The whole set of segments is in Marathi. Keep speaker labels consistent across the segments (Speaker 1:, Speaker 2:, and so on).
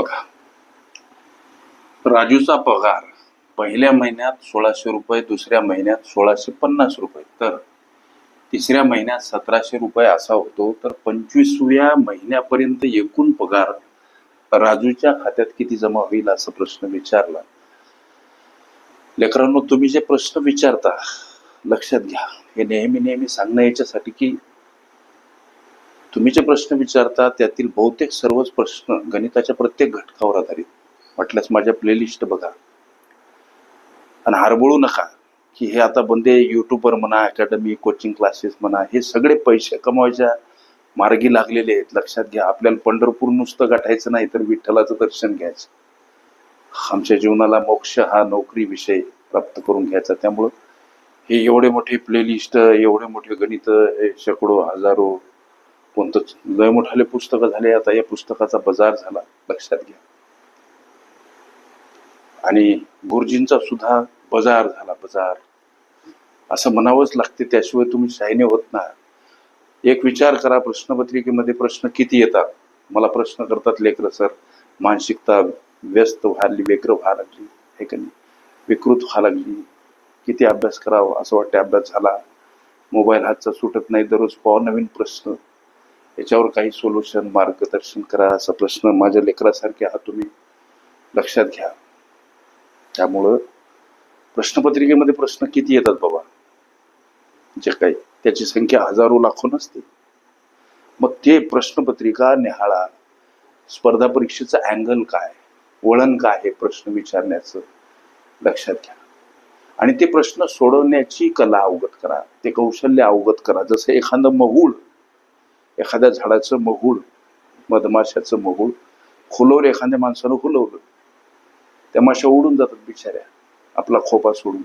Speaker 1: बघा. राजूचा पगार पहिल्या महिन्यात सोळाशे रुपये दुसऱ्या महिन्यात सोळाशे पन्नास रुपये. तर तिसऱ्या महिन्यात सतराशे रुपये असा होतो. तर पंचवीसव्या महिन्यापर्यंत एकूण पगार राजूच्या खात्यात किती जमा होईल असा प्रश्न विचारला. लेकरांनो तुम्ही जे प्रश्न विचारता लक्षात घ्या. हे नेहमी नेहमी सांगणं याच्यासाठी की तुम्ही जे प्रश्न विचारता त्यातील बहुतेक सर्वच प्रश्न गणिताच्या प्रत्येक घटकावर आधारित. म्हटल्यास माझ्या प्लेलिस्ट बघा. आणि हरबळू नका की हे आता बंदे युट्यूबवर म्हणा अकॅडमी कोचिंग क्लासेस म्हणा हे सगळे पैसे कमवायच्या मार्गी लागलेले आहेत. लक्षात घ्या आपल्याला पंढरपूर नुसतं गाठायचं नाही तर विठ्ठलाचं दर्शन घ्यायचं. आमच्या जीवनाला मोक्ष हा नोकरी विषय प्राप्त करून घ्यायचा. त्यामुळं हे एवढे मोठे प्लेलिस्ट एवढे मोठे गणित हे शेकडो हजारो कोणतं लय मोठाले पुस्तकं झाले आता या पुस्तकाचा बाजार झाला लक्षात घ्या. आणि गुरुजींचा सुद्धा बाजार झाला बाजार. असं म्हणावंच लागते त्याशिवाय तुम्ही शायने होत ना. एक विचार करा प्रश्नपत्रिकेमध्ये प्रश्न किती येतात? मला प्रश्न करतात लेकर सर. मानसिकता व्यस्त व्हायली व्यग्र व्हायला लागली हे का नाही? विकृत व्हा लागली. किती अभ्यास करावा असं वाटते अभ्यास झाला. मोबाईल हातचा सुटत नाही दररोज पाव नवीन प्रश्न. याच्यावर काही सोल्युशन मार्गदर्शन करा असा प्रश्न माझ्या लेकरासारखे आहात तुम्ही लक्षात घ्या. त्यामुळं प्रश्नपत्रिकेमध्ये प्रश्न किती येतात बाबा? जे काही त्याची संख्या हजारो लाखो नसते. मग ते प्रश्नपत्रिका निहाळा. स्पर्धा परीक्षेचं अँगल काय? वळण काय हे प्रश्न विचारण्याचं? लक्षात घ्या. आणि ते प्रश्न सोडवण्याची कला अवगत करा. ते कौशल्य अवगत करा. जसं एखादं महुळ एखाद्या झाडाचं महूळ मधमाशाचं मगुळ खुलवलं एखाद्या माणसानं खुलवलं त्या माशा उडून जातात बिचाऱ्या. आपला खोपा सोडून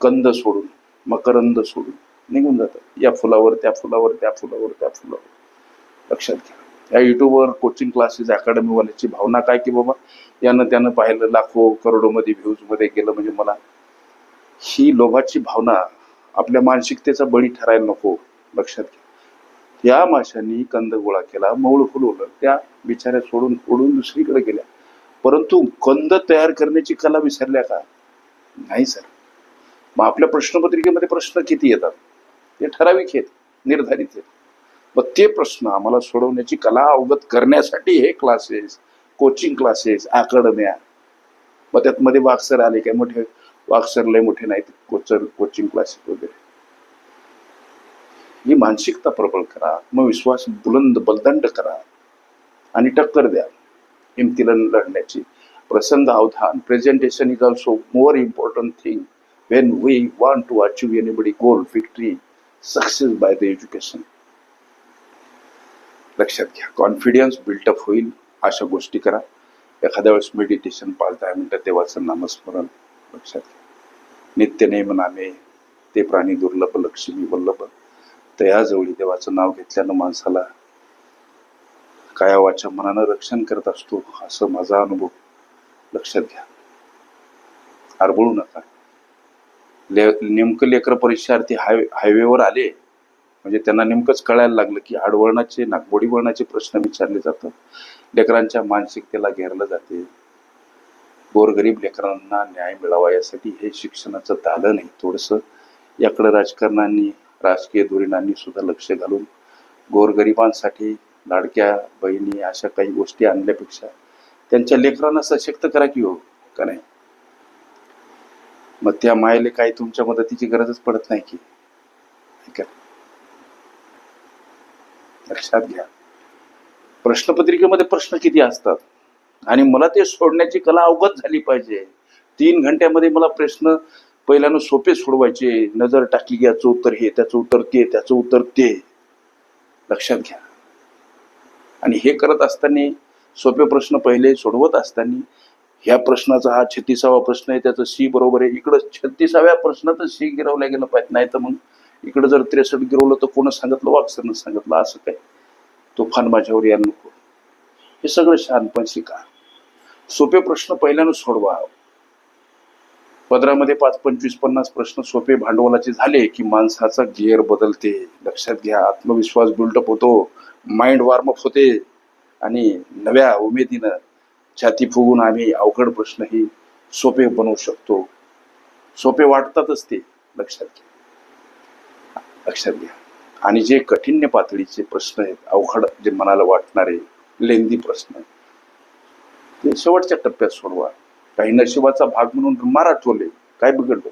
Speaker 1: कंद सोडून मकरंद सोडून निघून जातात. या फुलावर त्या फुलावर त्या फुलावर त्या फुलावर. लक्षात घ्या. या युट्यूबवर कोचिंग क्लासेस अकॅडमीवाल्याची भावना काय की बाबा यानं त्यानं पाहिलं लाखो करोडोमध्ये व्ह्यूजमध्ये गेलं म्हणजे मला. ही लोभाची भावना आपल्या मानसिकतेचा बळी ठरायला नको लक्षात घ्या. त्या माशांनी कंद गोळा केला मऊळ फुलवलं त्या बिचाऱ्या सोडून फोडून दुसरीकडे गेल्या. परंतु कंद तयार करण्याची कला विसरल्या का? नाही सर. मग आपल्या प्रश्नपत्रिकेमध्ये प्रश्न किती येतात? ते ठराविक आहेत निर्धारित आहेत. मग ते प्रश्न आम्हाला सोडवण्याची कला अवगत करण्यासाठी हे क्लासेस कोचिंग क्लासेस अकॅडम्या मग त्यात मध्ये वाक्सर आले काय? मोठे वाक्सर लय मोठे नाहीत कोचर कोचिंग क्लासेस वगैरे. ही मानसिकता प्रबळ करा आत्मविश्वास बुलंद बलदंड करा आणि टक्कर द्या. हिमतीला लढण्याची प्रसंग अवधान presentation is also more important thing when we want to achieve anybody goal victory success by the education लक्षात घ्या कॉन्फिडन्स बिल्टअप होईल अशा गोष्टी करा. एखाद्या वेळेस मेडिटेशन पाच दहा मिनिटं देवाचं नामस्मरण. लक्षात घ्या. नित्य नेम नामे ते प्राणी दुर्लभ लक्ष्मी वल्लभ. तयाजवळी देवाचं नाव घेतल्यानं माणसाला कायावाच्या मनानं रक्षण करत असतो असं माझा अनुभव. लक्षात घ्या. आरबळू नका. ले नेमकं लेकर परीक्षार्थी हायवे हायवेवर आले म्हणजे त्यांना नेमकंच कळायला लागलं की आडवळणाचे नागबोडी वळणाचे प्रश्न विचारले जातात. लेकरांच्या मानसिकतेला घेरलं जाते. गोरगरीब लेकरांना न्याय मिळावा यासाठी हे शिक्षणाचं दालन आहे. थोडंसं याकडं राजकारणांनी राजकीय धोरणांनी सुद्धा लक्ष घालून गोरगरिबांसाठी लाडक्या बहिणी अशा काही गोष्टी आणल्यापेक्षा त्यांच्या लेकरांना सशक्त करा की हो का नाही? मग त्या मायले काही तुमच्या मदतीची गरजच पडत नाही की. लक्षात घ्या. प्रश्नपत्रिकेमध्ये प्रश्न किती असतात? आणि मला ते सोडण्याची कला अवगत झाली पाहिजे. तीन घंट्यामध्ये मला प्रश्न पहिल्यानं सोपे सोडवायचे. नजर टाकली की याचं उत्तर हे त्याचं उत्तर ते त्याचं उत्तर ते. लक्षात घ्या. आणि हे करत असताना सोपे प्रश्न पहिले सोडवत असताना ह्या प्रश्नाचा हा छत्तीसावा प्रश्न आहे त्याचं सी बरोबर आहे. इकडं छत्तीसाव्या प्रश्नाचं सी गिरवल्या गेलं पाहिजे नाही तर मग इकडं जर त्रेसष्ट गिरवलं तर कोणं सांगितलं? वाक्सरनं सांगितलं असं काय? तुफान माझ्यावर यायला नको. हे सगळं शहाणपण शिका सोपे प्रश्न पहिल्यानं सोडवा. पदरामध्ये पाच पंचवीस पन्नास प्रश्न सोपे भांडवलाचे झाले की माणसाचा गिअर बदलते. लक्षात घ्या आत्मविश्वास बिल्डअप होतो. माइंड वॉर्मअप होते. आणि नव्या उमेदीनं छाती फुगून आम्ही अवघड प्रश्नही सोपे बनवू शकतो. सोपे वाटतातच ते लक्षात घ्या. लक्षात घ्या. आणि जे कठीण्य पातळीचे प्रश्न आहेत अवघड जे मनाला वाटणारे लेंदी प्रश्न ते शेवटच्या टप्प्यात सोडवा. काही नशिबाचा भाग म्हणून मारा ठोले काय बिघडलं?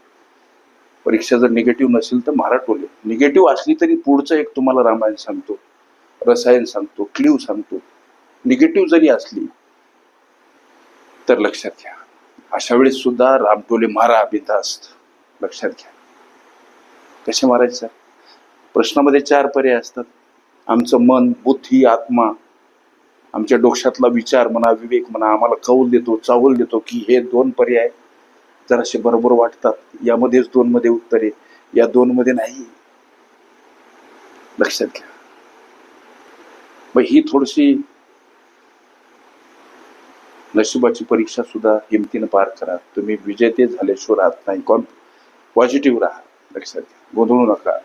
Speaker 1: परीक्षा जर निगेटिव्ह नसेल तर मारा टोले निगेटिव्ह असली तरी पुढचं एक तुम्हाला रामायण सांगतो रसायन सांगतो क्ल्यू सांगतो. निगेटिव्ह जरी असली तर लक्षात घ्या. अशा वेळेस सुद्धा रामटोले मारा बिनधास्त लक्षात घ्या. कसे मारायचं? प्रश्नामध्ये चार पर्याय असतात. आमचं मन बुद्धी आत्मा आमच्या डोक्यातला विचार म्हणा विवेक म्हणा आम्हाला कौल देतो चावल देतो की हे दोन पर्याय जरासे बरोबर वाटतात. यामध्येच दोनमध्ये उत्तर आहे. या दोनमध्ये नाही. लक्षात घ्या. मग ही थोडीशी नशिबाची परीक्षा सुद्धा हिमतीनं पार करा. तुम्ही विजेते झाल्याशिवाय राहत नाही. कॉन पॉझिटिव्ह राहा. लक्षात घ्या. गोंधळू नका.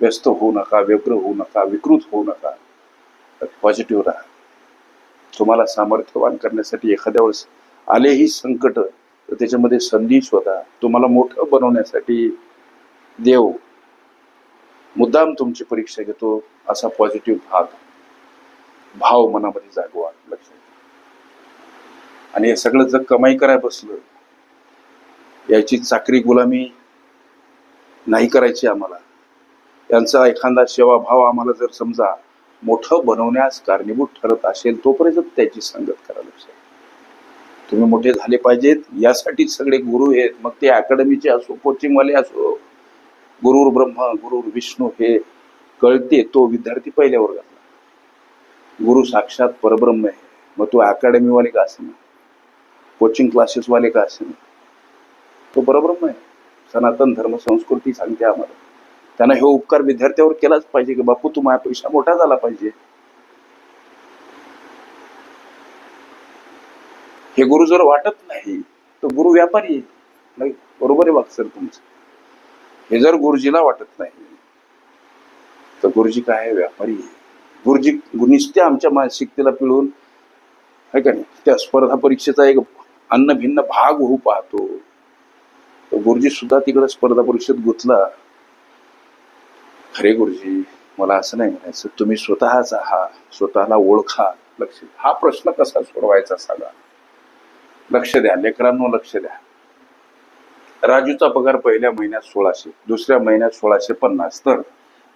Speaker 1: व्यस्त होऊ नका. व्यग्र होऊ नका. विकृत होऊ नका. पॉझिटिव्ह राहा. तुम्हाला सामर्थ्यवान करण्यासाठी एखाद्या वेळेस आलेही संकट तर त्याच्यामध्ये संधी शोधा. तुम्हाला मोठं बनवण्यासाठी देव मुद्दाम तुमची परीक्षा घेतो असा पॉझिटिव्ह भाग भाव मनामध्ये जागवा लक्षात आणि हे सगळं जर कमाई कराय बसलं याची चाकरी गुलामी नाही करायची आम्हाला. यांचा एखादा सेवाभाव आम्हाला जर समजा मोठं बनवण्यास कारणीभूत ठरत असेल तोपर्यंत त्याची संगत करा लक्षात तुम्ही मोठे झाले पाहिजेत यासाठीच सगळे गुरु आहेत. मग ते अकॅडमीचे असो कोचिंगवाले असो गुरुर ब्रह्म गुरुर विष्णू हे कळते तो विद्यार्थी पहिल्या वर्गातला. गुरु साक्षात परब्रह्म आहे. मग तो अकॅडमीवाले का असेल कोचिंग क्लासेसवाले का असेल तो परब्रह्म आहे. सनातन धर्म संस्कृती सांगते आम्हाला. त्यांना हे उपकार विद्यार्थ्यावर केलाच पाहिजे की बापू तू माझ्यापेक्षा मोठा झाला पाहिजे. हे गुरु जर वाटत नाही तर गुरु व्यापारी नाही बरोबर आहे वागसर तुमचं. हे जर गुरुजीला वाटत नाही तर गुरुजी काय आहे? व्यापारी गुरुजी नुसते आमच्या मानसिकतेला पिळून आहे का नाही? त्या स्पर्धा परीक्षेचा एक अन्न भिन्न भाग होऊ पाहतो. तर गुरुजी सुद्धा तिकडे स्पर्धा परीक्षेत गुंतला. खरे गुरुजी मला असं नाही म्हणायचं. तुम्ही स्वतःच आहात स्वतःला ओळखा लक्ष हा प्रश्न कसा सोडवायचा सांगा लक्ष द्या लेकरांनो लक्ष द्या. राजूचा पगार पहिल्या महिन्यात सोळाशे दुसऱ्या महिन्यात सोळाशे पन्नास. तर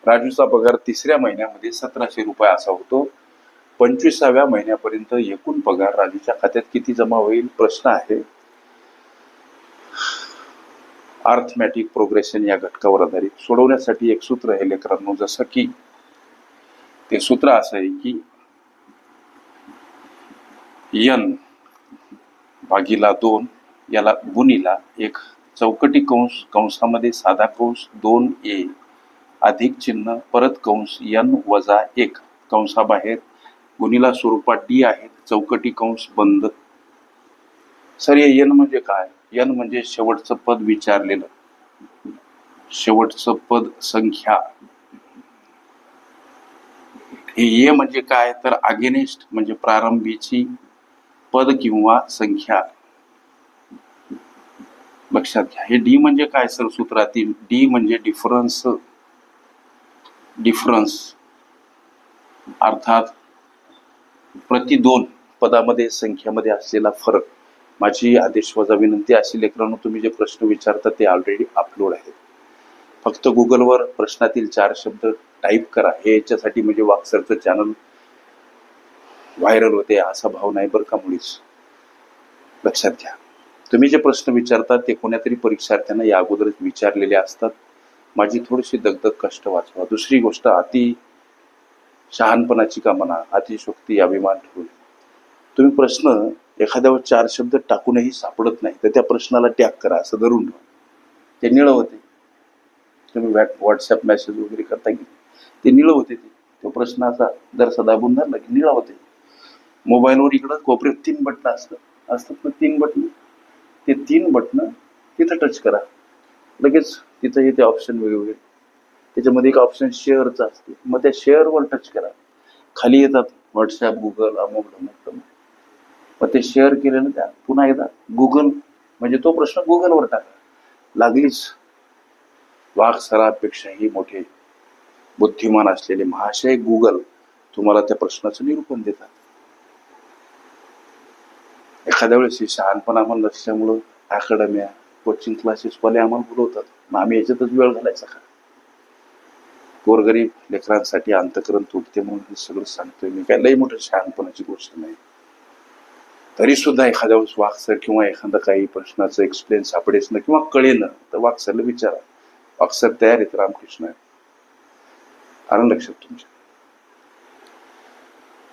Speaker 1: राजूचा पगार तिसऱ्या महिन्यामध्ये सतराशे रुपये असा होतो. पंचवीसाव्या महिन्यापर्यंत एकूण पगार राजूच्या खात्यात किती जमा होईल? प्रश्न आहे. आर्थमॅटिक प्रोग्रेशन या घटकावर आधारित सोडवण्यासाठी एक सूत्र आहे लेकरांनो जसं की ते सूत्र असं आहे की यन भागीला दोन याला गुणीला एक चौकटी कंस कंसामध्ये साधा कंस दोन ए अधिक चिन्ह परत कंस यन वजा एक. कंसाबाहेर गुणीला स्वरूपात डी आहेत चौकटी कंस बंद. सर हे यन म्हणजे काय? यन म्हणजे शेवटचं पद विचारलेलं. शेवटचं पद संख्या. हे ये म्हणजे काय? तर अगेनिस्ट म्हणजे प्रारंभीची पद किंवा संख्या. लक्षात घ्या. हे डी म्हणजे काय सर? सूत्रातील डी म्हणजे डिफरन्स डिफरन्स अर्थात प्रति दोन पदामध्ये संख्यामध्ये असलेला फरक. माझी आदेश वजा विनंती अशी लेकरांनो तुम्ही जे प्रश्न विचारता ते ऑलरेडी अपलोड आहेत. फक्त गुगलवर प्रश्नातील चार शब्द टाईप करा. हे याच्यासाठी म्हणजे वाक्सरचं चॅनल व्हायरल होते असा भाव नाही बरं का मुळीच? लक्षात घ्या. तुम्ही जे प्रश्न विचारता ते कोण्यातरी परीक्षार्थ्यांना या अगोदरच विचारलेले असतात. माझी थोडीशी दगदग कष्ट वाचवा. दुसरी गोष्ट अति शहाणपणाची का म्हणा अतिशोक्ती अभिमान ठेवून तुम्ही प्रश्न एखाद्यावर चार शब्द टाकूनही सापडत नाही तर त्या प्रश्नाला टॅग करा असं धरून ते निळं होते. तुम्ही व्हॅट व्हॉट्सअप मेसेज वगैरे करता की ते निळं होते ते. तो प्रश्न असा जर दाबून धरला की निळा होते. मोबाईलवर इकडं कोपऱ्यात तीन बटणं असतात असतात ना तीन बटणं. ते तीन बटणं तिथं टच करा. लगेच तिथं येते ऑप्शन वेगवेगळे. त्याच्यामध्ये एक ऑप्शन शेअरचं असते. मग त्या शेअरवर टच करा. खाली येतात व्हॉट्सॲप गुगल अमुक अमुक अमुक मग ते शेअर केलेलं त्या पुन्हा एकदा गुगल म्हणजे तो प्रश्न गुगलवर टाका. लागलीच. वाघ सरापेक्षाही मोठे बुद्धिमान असलेले महाशय गुगल तुम्हाला त्या प्रश्नाचं निरूपण देतात. एखाद्या वेळेस हे शहाणपण आम्हाला नसल्यामुळं अकॅडम्या कोचिंग क्लासेस वाले आम्हाला बोलवतात. मग आम्ही याच्यातच वेळ घालायचा का? गोरगरीब लेकरांसाठी अंतकरण तुटते म्हणून हे सगळं सांगतोय मी. काय लई मोठं शहाणपणाची गोष्ट नाही. तरी सुद्धा एखाद्या वेळेस वाक्सर किंवा एखादा काही प्रश्नाचं एक्सप्लेन सापडेच ना किंवा कळेनं तर वाक्सरला विचारा. वाक्सर तयार आहेत रामकृष्ण कारण लक्षात तुमच्या?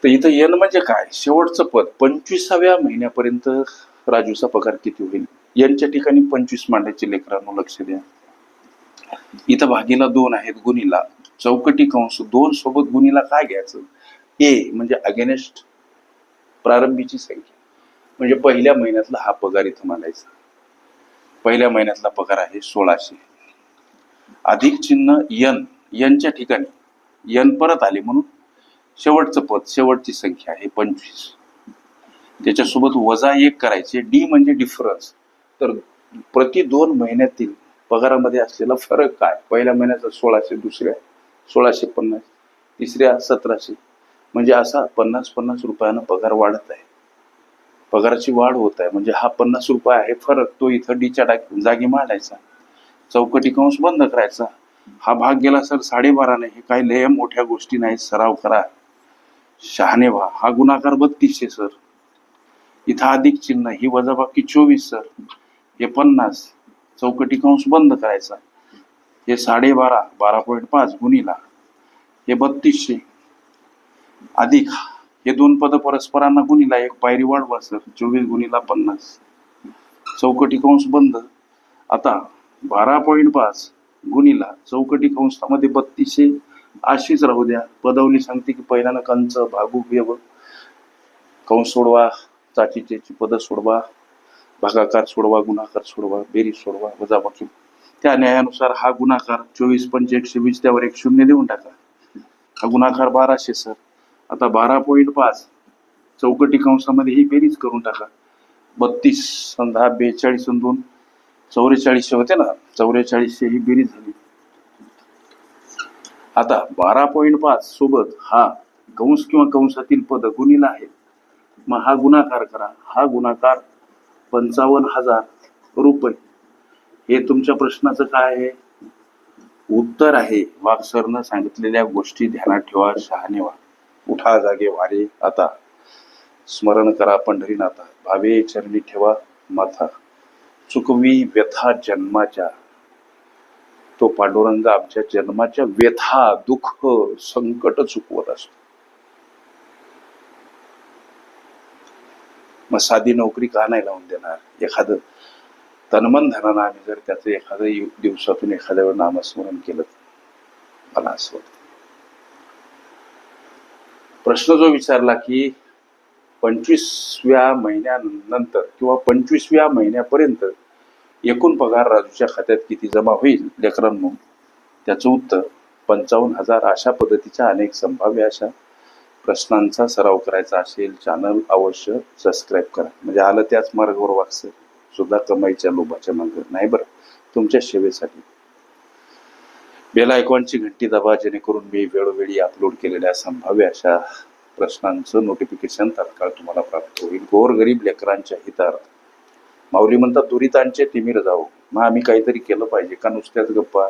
Speaker 1: तर इथं येण म्हणजे काय? शेवटचं पद. पंचवीसाव्या महिन्यापर्यंत राजूचा पगार किती होईल? यांच्या ठिकाणी पंचवीस मांडायचे लेकरांनो लक्ष द्या. इथं भागीला दोन आहेत गुणीला. चौकटी कंस दोन सोबत गुणीला काय घ्यायचं? ए म्हणजे अगेनेस्ट प्रारंभीची संख्या. म्हणजे पहिल्या महिन्यातला हा पगार इथं मानायचा पहिल्या महिन्यातला पगार आहे सोळाशे. अधिक चिन्ह यन यनच्या ठिकाणी. यन परत आले म्हणून शेवटचं पद शेवटची संख्या आहे पंचवीस. त्याच्यासोबत वजा एक करायचे. डी म्हणजे डिफरन्स तर प्रति दोन महिन्यातील पगारामध्ये असलेला फरक काय? पहिल्या महिन्याचा सोळाशे दुसऱ्या सोळाशे पन्नास तिसऱ्या सतराशे. म्हणजे असा पन्नास पन्नास रुपयानं पगार वाढत आहे. पगाराची वाढ होत आहे. म्हणजे हा पन्नास रुपये आहे फरक. तो इथं डीच्या जागी मांडायचा. चौकटी कंस बंद करायचा. हा भाग गेला सर साडेबाराने. हे काही लय मोठ्या गोष्टी नाही सराव करा. शहाणे व्हा. हा गुणाकार बत्तीसशे सर. इथं अधिक चिन्ह. ही वजाबाकी चोवीस सर. हे पन्नास. चौकटी कंस बंद करायचा. हे साडेबारा. बारा पॉईंट पाच गुणीला. हे बत्तीसशे. अधिक. हे दोन पद परस्परांना गुणीला एक पायरी वाढवा सर. चोवीस गुणीला पन्नास. चौकटी कंस बंद. आता बारा पॉईंट पाच गुणीला चौकटी कंसामध्ये बत्तीसशे अशीच राहू द्या. पदवली सांगते की पहिल्यानं कंच भागू व्यव. कंस सोडवा चाचीचे पद सोडवा. भागाकार सोडवा गुणाकार सोडवा बेरीज सोडवा वजाबाकी. त्या न्यायानुसार हा गुणाकार चोवीस पंच एकशे वीस त्यावर एक शून्य देऊन टाका. हा गुणाकार बाराशे सर. आता बारा पॉईंट पाच. चौकटी कंसामध्ये ही बेरीज करून टाका. बत्तीस अन दहा बेचाळीस अन दोन. चौवेचाळीसशे होते ना? चौवेचाळीसशे ही बेरीज झाली. आता बारा पॉईंट पाच सोबत हा कंस किंवा कंसातील पद गुणीला आहे मग हा गुणाकार करा. हा गुणाकार पंचावन्न हजार रुपये. हे तुमच्या प्रश्नाचं काय आहे? उत्तर आहे. वाक्सरनं सांगितलेल्या गोष्टी ध्यानात ठेवा शहाणे व्हा. उठा जागे वारे. आता स्मरण करा पंढरीनाथा भावे चरणी ठेवा माथा. चुकवी व्यथा जन्माच्या. तो पांडुरंग आमच्या जन्माच्या व्यथा दुःख संकट चुकवत असतो. मग साधी नोकरी का नाही लावून देणार? एखादं तनमन धनानं आम्ही जर त्याचं एखाद्या दिवसातून एखाद्या वेळ नामस्मरण केलं मला असं वाटतं. प्रश्न जो विचारला की पंचवीसव्या महिन्यानंतर किंवा पंचवीसव्या महिन्यापर्यंत एकूण पगार राजूच्या खात्यात किती जमा होईल? लेकरांनो त्याचं उत्तर पंचावन्न हजार अशा पद्धतीच्या अनेक संभाव्य अशा प्रश्नांचा सराव करायचा असेल चॅनल अवश्य सबस्क्राईब करा. म्हणजे आलं त्याच मार्गावर वागसं सुद्धा कमाईच्या लोभाच्या मार्ग नाही बरं? तुमच्या सेवेसाठी. बेल आयकॉनची घंटी दाबा जेणेकरून मी वेळोवेळी अपलोड केलेल्या संभाव्य अशा प्रश्नांचं नोटिफिकेशन तात्काळ तुम्हाला प्राप्त होईल. गोरगरीब लेकरांच्या हितार्थ. माऊली म्हणतात दुरितांचे तिमिर जाऊ मग आम्ही काहीतरी केलं पाहिजे का? नुसत्याच गप्पा.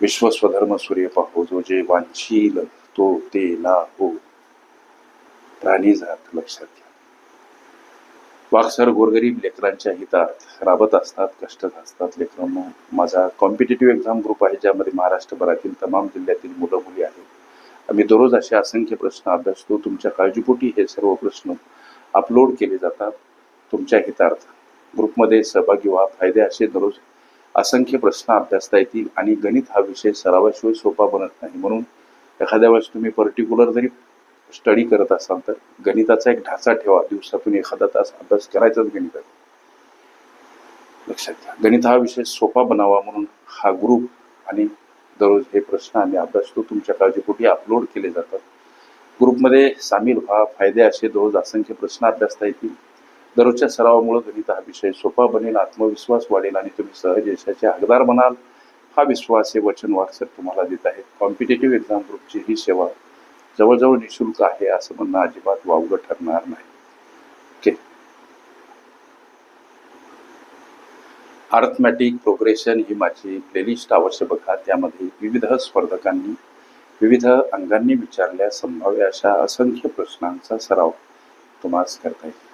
Speaker 1: विश्वस्वधर्म सूर्य पाहो जो जे वांछील तो ते ना हो प्राणी जात लक्षात घ्या. वाकसर गोरगरीब लेकरांच्या हितात राबत असतात कष्ट असतात लेकरांना. माझा कॉम्पिटेटिव्ह एक्झाम ग्रुप आहे ज्यामध्ये महाराष्ट्रभरातील तमाम जिल्ह्यातील मुलं मुली आहेत. आम्ही दररोज असे असंख्य प्रश्न अभ्यासतो. तुमच्या काळजीपोटी हे सर्व प्रश्न अपलोड केले जातात. तुमच्या हितार्थ ग्रुपमध्ये सहभागी व्हा. फायदे असे दररोज असंख्य प्रश्न अभ्यासता येतील आणि गणित हा विषय सरावाशिवाय सोपा बनत नाही. म्हणून एखाद्या वेळेस तुम्ही पर्टिक्युलर जरी स्टडी करत असाल तर गणिताचा एक ढाचा ठेवा. दिवसातून एखादा तास अभ्यास करायचाच गणितात. लक्षात घ्या. गणित हा विषय सोपा बनावा म्हणून हा ग्रुप आणि दररोज हे प्रश्न आम्ही अभ्यासतो तुमच्या काळजीपोटी अपलोड केले जातात. ग्रुपमध्ये सामील व्हा. फायदे असे दररोज असंख्य प्रश्न अभ्यासता येतील. दररोजच्या सरावामुळे गणित हा विषय सोपा बनेल आत्मविश्वास वाढेल आणि तुम्ही सहज यशाचे हकदार बनाल. हा विश्वास हे वचन वाटसर तुम्हाला देत आहेत. कॉम्पिटेटिव्ह एक्झाम ग्रुपची ही सेवा जवळजवळ निशुल्क आहे असं म्हणणं अजिबात वावगं ठरणार नाही. ओके. अर्थमॅटिक प्रोग्रेशन ही माझी प्लेलिस्ट अवश्य बघा. त्यामध्ये विविध स्पर्धकांनी विविध अंगांनी विचारल्या संभाव्य अशा असंख्य प्रश्नांचा सराव तुम्हाला करता येईल.